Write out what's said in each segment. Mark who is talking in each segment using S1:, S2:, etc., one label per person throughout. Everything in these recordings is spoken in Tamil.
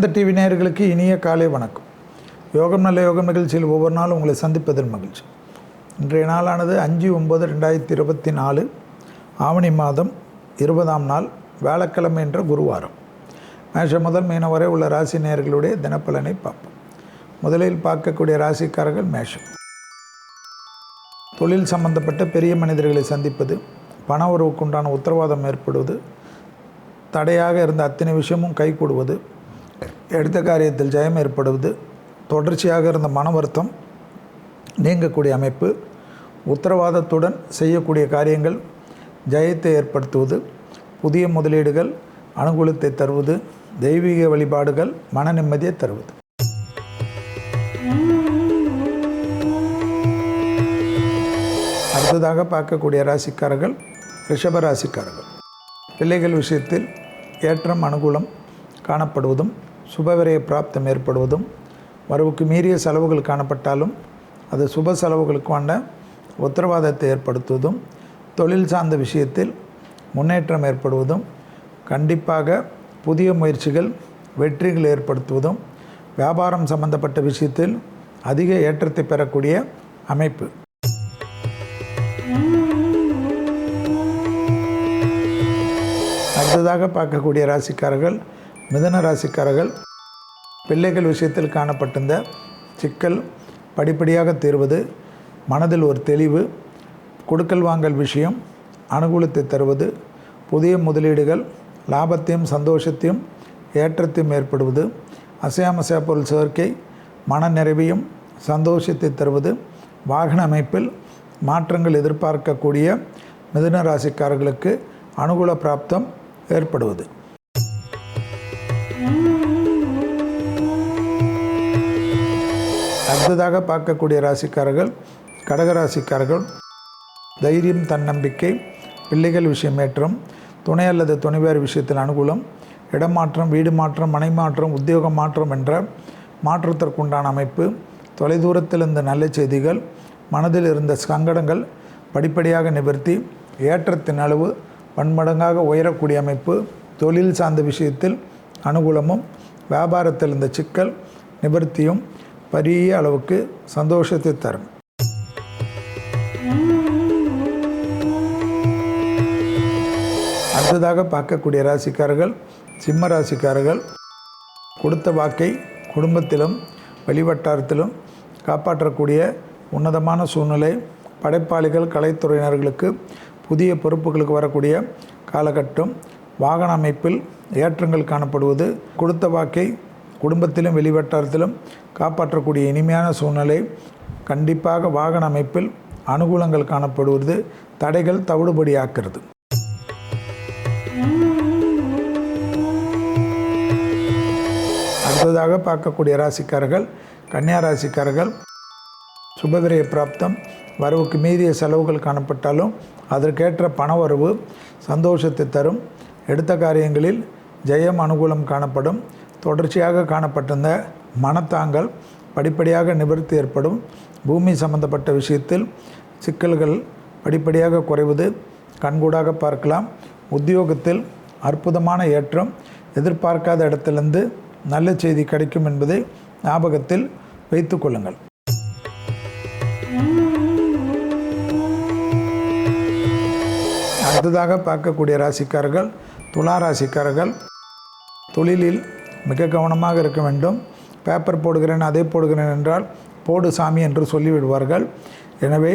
S1: வேந்த டிவி நேயர்களுக்கு இனிய காலை வணக்கம். யோகம் நல்ல யோகம் நிகழ்ச்சியில் ஒவ்வொரு நாளும் உங்களை சந்திப்பதில் மகிழ்ச்சி. இன்றைய நாளானது அஞ்சு ஒம்பது ரெண்டாயிரத்தி இருபத்தி நாலு ஆவணி மாதம் இருபதாம் நாள் வியாழக்கிழமை என்ற குருவாரம். மேஷம் முதல் மீனம் வரை உள்ள ராசி நேயர்களுடைய தினப்பலனை பார்ப்போம். முதலில் பார்க்கக்கூடிய ராசிக்காரர்கள் மேஷம். தொழில் சம்பந்தப்பட்ட பெரிய மனிதர்களை சந்திப்பது பண உறவுக்குண்டான உத்தரவாதம் ஏற்படுவது தடையாக இருந்த அத்தனை விஷயமும் கைகூடுவது எடுத்த காரியத்தில் ஜெயம் ஏற்படுவது தொடர்ச்சியாக இருந்த மன வருத்தம் நீங்கக்கூடிய அமைப்பு உத்தரவாதத்துடன் செய்யக்கூடிய காரியங்கள் ஜெயத்தை ஏற்படுத்துவது புதிய முதலீடுகள் அனுகூலத்தை தருவது தெய்வீக வழிபாடுகள் மன நிம்மதியை தருவது. அடுத்ததாக பார்க்கக்கூடிய ராசிக்காரர்கள் ரிஷப ராசிக்காரர்கள். பிள்ளைகள் விஷயத்தில் ஏற்றம் அனுகூலம் காணப்படுவதும் சுபவிரய பிராப்தம் ஏற்படுவதும் வரவுக்கு மீறிய செலவுகள் காணப்பட்டாலும் அது சுப செலவுகளுக்கான உத்தரவாதத்தை ஏற்படுத்துவதும் தொழில் சார்ந்த விஷயத்தில் முன்னேற்றம் ஏற்படுவதும் கண்டிப்பாக புதிய முயற்சிகள் வெற்றிகள் ஏற்படுத்துவதும் வியாபாரம் சம்பந்தப்பட்ட விஷயத்தில் அதிக ஏற்றத்தை பெறக்கூடிய அமைப்பு. அடுத்ததாக பார்க்கக்கூடிய ராசிக்காரர்கள் மிதன ராசிக்காரர்கள் பிள்ளைகள் விஷயத்தில் காணப்பட்டிருந்த சிக்கல் படிப்படியாக தீர்வது மனதில் ஒரு தெளிவு கொடுக்கல் வாங்கல் விஷயம் அனுகூலத்தை தருவது புதிய முதலீடுகள் லாபத்தையும் சந்தோஷத்தையும் ஏற்றத்தையும் ஏற்படுவது அசையாமசையா பொருள் சேர்க்கை மன நிறைவையும் சந்தோஷத்தை தருவது வாகன அமைப்பில் மாற்றங்கள் எதிர்பார்க்கக்கூடிய மிதுன ராசிக்காரர்களுக்கு அனுகூல பிராப்தம் ஏற்படுவது. அடுத்ததாக பார்க்கக்கூடிய ராசிக்காரர்கள் கடகராசிக்காரர்கள் தைரியம் தன்னம்பிக்கை பிள்ளைகள் விஷயம் ஏற்றம் துணை அல்லது துணைவேறு விஷயத்தில் அனுகூலம் இடமாற்றம் வீடு மாற்றம் மனை மாற்றம் உத்தியோக மாற்றம் என்ற மாற்றத்திற்குண்டான அமைப்பு தொலைதூரத்தில் இருந்த நல்ல செய்திகள் மனதில் இருந்த சங்கடங்கள் படிப்படியாக நிவர்த்தி ஏற்றத்தின் அளவு பன்மடங்காக உயரக்கூடிய அமைப்பு தொழில் சார்ந்த விஷயத்தில் அனுகூலமும் வியாபாரத்தில் இருந்த சிக்கல் நிவர்த்தியும் பெரிய அளவுக்கு சந்தோஷத்தை தரும். அடுத்ததாக பார்க்கக்கூடிய ராசிக்காரர்கள் சிம்ம ராசிக்காரர்கள் கொடுத்த வாக்கை குடும்பத்திலும் வெளிவட்டாரத்திலும் காப்பாற்றக்கூடிய உன்னதமான சூழ்நிலை படைப்பாளிகள் கலைத்துறையினர்களுக்கு புதிய பொறுப்புகளுக்கு வரக்கூடிய காலகட்டம் வாகன அமைப்பில் ஏற்றங்கள் காணப்படுவது கொடுத்த வாக்கை குடும்பத்திலும் வெளிவட்டாரத்திலும் காப்பாற்றக்கூடிய இனிமையான சூழ்நிலை கண்டிப்பாக வாகன அமைப்பில் அனுகூலங்கள் காணப்படுவது தடைகள் தவிடுபடியாக்கிறது. அடுத்ததாக பார்க்கக்கூடிய ராசிக்காரர்கள் கன்னியா ராசிக்காரர்கள் சுபவிரய பிராப்தம் வரவுக்கு மீறிய செலவுகள் காணப்பட்டாலும் அதற்கேற்ற பண வரவு சந்தோஷத்தை தரும். எடுத்த காரியங்களில் ஜெயம் அனுகூலம் காணப்படும். தொடர்ச்சியாக காணப்பட்டிருந்த மனத்தாங்கள் படிப்படியாக நிவர்த்தி ஏற்படும். பூமி சம்பந்தப்பட்ட விஷயத்தில் சிக்கல்கள் படிப்படியாக குறைவது கண்கூடாக பார்க்கலாம். உத்தியோகத்தில் அற்புதமான ஏற்றம் எதிர்பார்க்காத இடத்திலிருந்து நல்ல செய்தி கிடைக்கும் என்பதை ஞாபகத்தில் வைத்து கொள்ளுங்கள். அடுத்ததாக பார்க்கக்கூடிய ராசிக்காரர்கள் துலா ராசிக்காரர்கள் தொழிலில் மிக கவனமாக இருக்க வேண்டும். பேப்பர் போடுகிறேன் அதை போடுகிறேன் என்றால் போடு சாமி என்று சொல்லிவிடுவார்கள். எனவே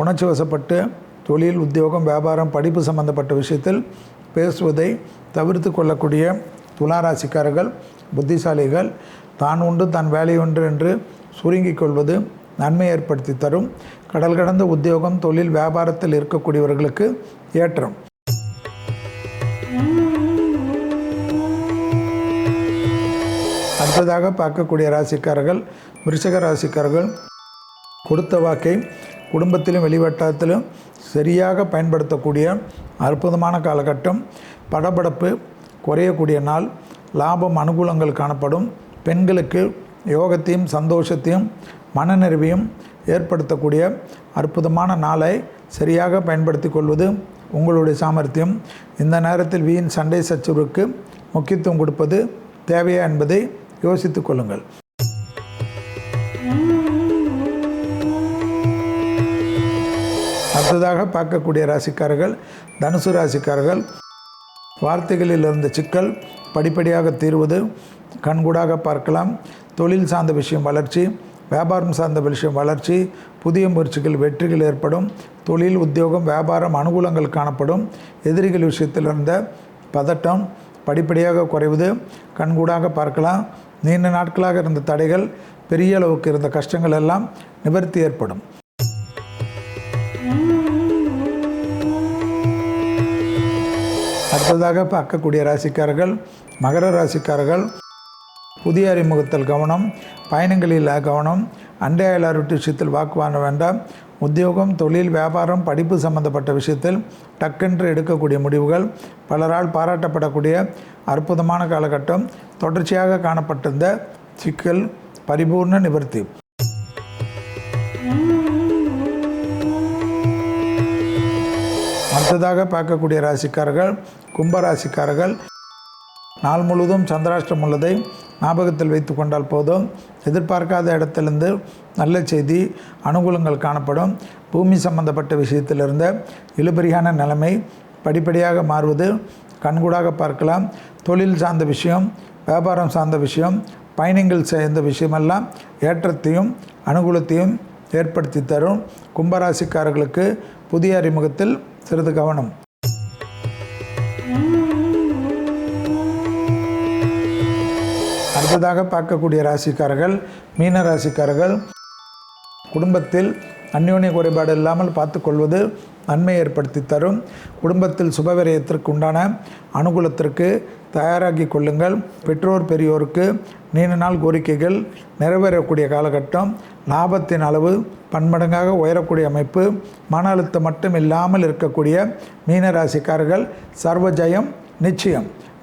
S1: உணர்ச்சி வசப்பட்டு தொழில் உத்தியோகம் வியாபாரம் படிப்பு சம்பந்தப்பட்ட விஷயத்தில் பேசுவதை தவிர்த்து கொள்ளக்கூடிய துளாராசிக்காரர்கள் புத்திசாலிகள் தான் உண்டு தன் வேலை ஒன்று என்று சுருங்கிக் கொள்வது நன்மை ஏற்படுத்தி தரும். கடல் கடந்த உத்தியோகம் தொழில் வியாபாரத்தில் இருக்கக்கூடியவர்களுக்கு ஏற்றம். அடுத்ததாக பார்க்கக்கூடிய ராசிக்காரர்கள் விருஷக ராசிக்காரர்கள் கொடுத்த வாக்கை குடும்பத்திலும் வெளிவட்டாரத்திலும் சரியாக பயன்படுத்தக்கூடிய அற்புதமான காலகட்டம். படபடப்பு குறையக்கூடிய நாள் லாபம் அனுகூலங்கள் காணப்படும். பெண்களுக்கு யோகத்தையும் சந்தோஷத்தையும் மனநிறைவையும் ஏற்படுத்தக்கூடிய அற்புதமான நாளை சரியாக பயன்படுத்தி கொள்வது உங்களுடைய சாமர்த்தியம். இந்த நேரத்தில் வீண் சண்டை சச்சுருக்கு முக்கியத்துவம் கொடுப்பது தேவையா என்பதை யோசித்துக் கொள்ளுங்கள். அடுத்ததாக பார்க்கக்கூடிய ராசிக்காரர்கள் தனுசு ராசிக்காரர்கள் வார்த்தைகளில் இருந்த சிக்கல் படிப்படியாக தீர்வது கண்கூடாக பார்க்கலாம் தொழில் சார்ந்த விஷயம் வளர்ச்சி வியாபாரம் சார்ந்த விஷயம் வளர்ச்சி புதிய முயற்சிகள் வெற்றிகள் ஏற்படும் தொழில் உத்தியோகம் வியாபாரம் அனுகூலங்கள் காணப்படும் எதிரிகள் விஷயத்தில் இருந்த பதட்டம் படிப்படியாக குறைவது கண்கூடாக பார்க்கலாம் நீண்ட நாட்களாக இருந்த தடைகள் பெரிய அளவுக்கு இருந்த கஷ்டங்கள் எல்லாம் நிவர்த்தி ஏற்படும். அடுத்ததாக பார்க்கக்கூடிய ராசிக்காரர்கள் மகர ராசிக்காரர்கள் புதிய அறிமுகத்தில் கவனம் பயணங்களில் கவனம் அண்டை அயலார் விஷயத்தில் வாக்கு வாங்க வேண்டாம் உத்தியோகம் தொழில் வியாபாரம் படிப்பு சம்பந்தப்பட்ட விஷயத்தில் டக்கென்று எடுக்கக்கூடிய முடிவுகள் பலரால் பாராட்டப்படக்கூடிய அற்புதமான காலகட்டம் தொடர்ச்சியாக காணப்பட்டிருந்த சிக்கல் பரிபூர்ண நிவர்த்தி. அடுத்ததாக பார்க்கக்கூடிய ராசிக்காரர்கள் கும்ப ராசிக்காரர்கள் நாள் முழுவதும் சந்திராஷ்டிரம் உள்ளதை ஞாபகத்தில் வைத்து கொண்டால் போதும். எதிர்பார்க்காத இடத்திலிருந்து நல்ல செய்தி அனுகூலங்கள் காணப்படும். பூமி சம்பந்தப்பட்ட விஷயத்திலிருந்து இழுபறியான நிலைமை படிப்படியாக மாறுவது. கண்கூடாக பார்க்கலாம். தொழில் சார்ந்த விஷயம் வியாபாரம் சார்ந்த விஷயம் பயணங்கள் சேர்ந்த விஷயமெல்லாம் ஏற்றத்தையும் அனுகூலத்தையும் ஏற்படுத்தி தரும். கும்பராசிக்காரர்களுக்கு புதிய அறிமுகத்தில் சிறிது கவனம். அடுத்ததாக பார்க்கக்கூடிய ராசிக்காரர்கள் மீன ராசிக்காரர்கள் குடும்பத்தில் அந்யோன்ய குறைபாடு இல்லாமல் பார்த்துக்கொள்வது நன்மை ஏற்படுத்தி தரும். குடும்பத்தில் சுபவிரயத்திற்கு உண்டான அனுகூலத்திற்கு தயாராகி கொள்ளுங்கள். பெற்றோர் பெரியோருக்கு நீண்ட நாள் கோரிக்கைகள் நிறைவேறக்கூடிய காலகட்டம். லாபத்தின் அளவு பன்மடங்காக உயரக்கூடிய அமைப்பு. மன அழுத்தம் மட்டும் இல்லாமல் இருக்கக்கூடிய மீனராசிக்காரர்கள் சர்வஜயம் நிச்சயம்.